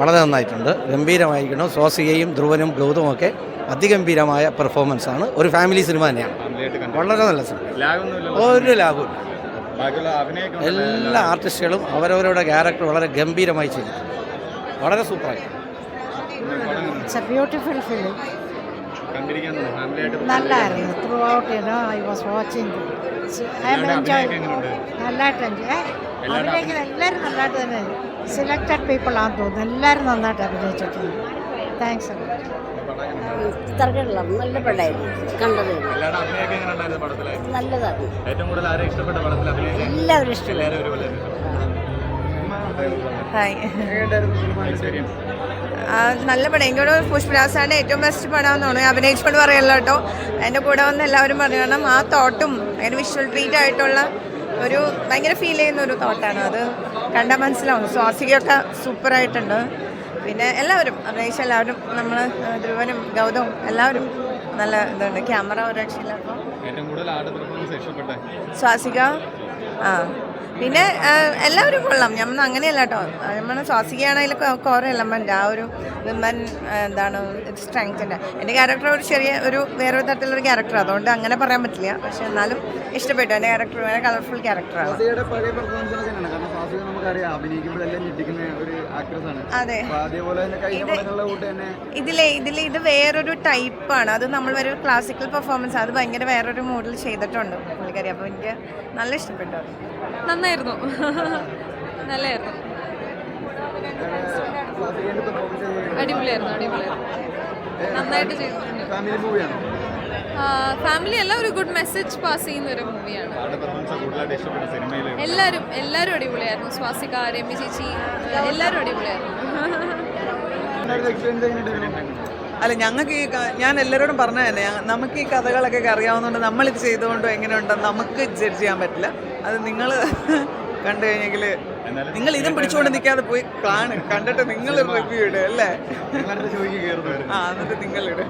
വളരെ നന്നായിട്ടുണ്ട്. ഗംഭീരമായിരിക്കണം സ്വാസികയും ധ്രുവനും ഗൗതമും ഒക്കെ അതിഗംഭീരമായ പെർഫോമൻസ് ആണ്. ഒരു ഫാമിലി സിനിമ തന്നെയാണ്. വളരെ നല്ല സിനിമ ഒരു ലാഭവും എല്ലാ ആർട്ടിസ്റ്റുകളും അവരവരുടെ ക്യാരക്ടർ വളരെ ഗംഭീരമായി ചെയ്തിട്ടുണ്ട്. വളരെ സൂപ്പറായി ബ്യൂട്ടിഫുൾ a നല്ലായിരുന്നു. Throughout I was watching നല്ലായിട്ട് എൻജോയ് നല്ലതായിട്ട് അഭിനയിക്കുന്ന എല്ലാവരും നന്നായിട്ട് തന്നെ. സെലക്റ്റഡ് പീപ്പിൾ ആണെന്ന് തോന്നുന്നു. എല്ലാവരും നന്നായിട്ട് അഭിനയിച്ചിട്ടുണ്ട്. താങ്ക്സ് നല്ല പടമായിരുന്നു. കണ്ടത് നല്ലതാണ്. ഏറ്റവും കൂടുതൽ ആരെ ഇഷ്ടപ്പെട്ട പടത്തിൽ അഭിനയിച്ച എല്ലാവരും ഇഷ്ടപ്പെട്ടു. എല്ലാവരും ഒരുപോലെ ഹായ് നല്ല പടം. എനിക്കോട് പുഷ്പരാസാണ് ഏറ്റവും ബെസ്റ്റ് പടം എന്ന് തോന്നുന്നു അഭിനയിച്ചുകൊണ്ട് പറയല്ലോ കേട്ടോ. എന്റെ കൂടെ വന്ന് എല്ലാവരും പറയണം ആ തോട്ടും അങ്ങനെ വിഷ്വൽ ട്രീറ്റ് ആയിട്ടുള്ള ഒരു ഭയങ്കര ഫീൽ ചെയ്യുന്ന ഒരു തോട്ടാണ്. അത് കണ്ടാൽ മനസ്സിലാവും. സ്വാസികയൊക്കെ സൂപ്പറായിട്ടുണ്ട് പിന്നെ എല്ലാവരും അഭിനയിച്ച എല്ലാവരും നമ്മൾ ധ്രുവനും ഗൗതവും എല്ലാവരും നല്ല ഇതുണ്ട്. ക്യാമറ ഒരു രക്ഷയില്ല സ്വാസിക? ആ. പിന്നെ എല്ലാവരും കൊള്ളാം. നമ്മൾ അങ്ങനെയല്ല കേട്ടോ നമ്മൾ ശ്വാസിക്കുകയാണെങ്കിൽ കുറേ എലമെന്റ് ആ ഒരു വിമൻ എന്താണ് സ്ട്രെങ്ത്തിന്റെ എന്റെ ക്യാരക്ടർ ഒരു ചെറിയ ഒരു വേറൊരു തരത്തിലൊരു ക്യാരക്ടർ അതുകൊണ്ട് അങ്ങനെ പറയാൻ പറ്റില്ല. പക്ഷെ എന്നാലും ഇഷ്ടപ്പെട്ടു. എന്റെ ക്യാരക്ടർ വളരെ കളർഫുൾ ക്യാരക്ടറാണ് ഞെട്ടിക്കുന്ന ഒരു ആക്ട്രസ് ആണ്. അതെ. അപ്പൊ അതേപോലെ തന്നെ കഴിഞ്ഞ ഇത് പടങ്ങളുടെ കൂട്ട് തന്നെ ഇതിലെ ഇതിൽ ഇത് വേറൊരു ടൈപ്പാണ്. അത് നമ്മൾ ഒരു ക്ലാസിക്കൽ പെർഫോമൻസ് അത് ഭയങ്കര വേറൊരു മൂഡിൽ ചെയ്തിട്ടുണ്ട് പുള്ളിക്കാരി. അപ്പോൾ എനിക്ക് നല്ല ഇഷ്ടപ്പെട്ടു നന്നായിരുന്നു. നല്ലായിരുന്നു. അടിപൊളിയായിരുന്നു അടിപൊളിയായിരുന്നു. നന്നായിട്ട് ചെയ്തിട്ടുണ്ട്. ഫാമിലി മൂവിയാണ് ഫാമിലി എല്ലാം ഒരു ഗുഡ് മെസ്സേജ് പാസ് ചെയ്യുന്ന ഒരു മൂവിയാണ് എല്ലാവരും എല്ലാവരും അടിപൊളിയായിരുന്നു. സ്വാസിക രമ്യ ചേച്ചി എല്ലാവരും അടിപൊളിയായിരുന്നു. അല്ല ഞങ്ങൾക്ക് ഈ ഞാൻ എല്ലാവരോടും പറഞ്ഞ തന്നെ നമുക്ക് ഈ കഥകളൊക്കെ അറിയാവുന്നതുകൊണ്ട് നമ്മളിത് ചെയ്തുകൊണ്ടോ എങ്ങനെയുണ്ടെന്ന് നമുക്ക് ജഡ്ജ് ചെയ്യാൻ പറ്റില്ല. അത് നിങ്ങൾ കണ്ടു കഴിഞ്ഞെങ്കിൽ നിങ്ങൾ ഇതും പിടിച്ചുകൊണ്ട് നിൽക്കാതെ പോയി കാണും കണ്ടിട്ട് നിങ്ങൾ റിവ്യൂ ഇടുക അല്ലേ? ആ എന്നിട്ട് നിങ്ങളിടുക.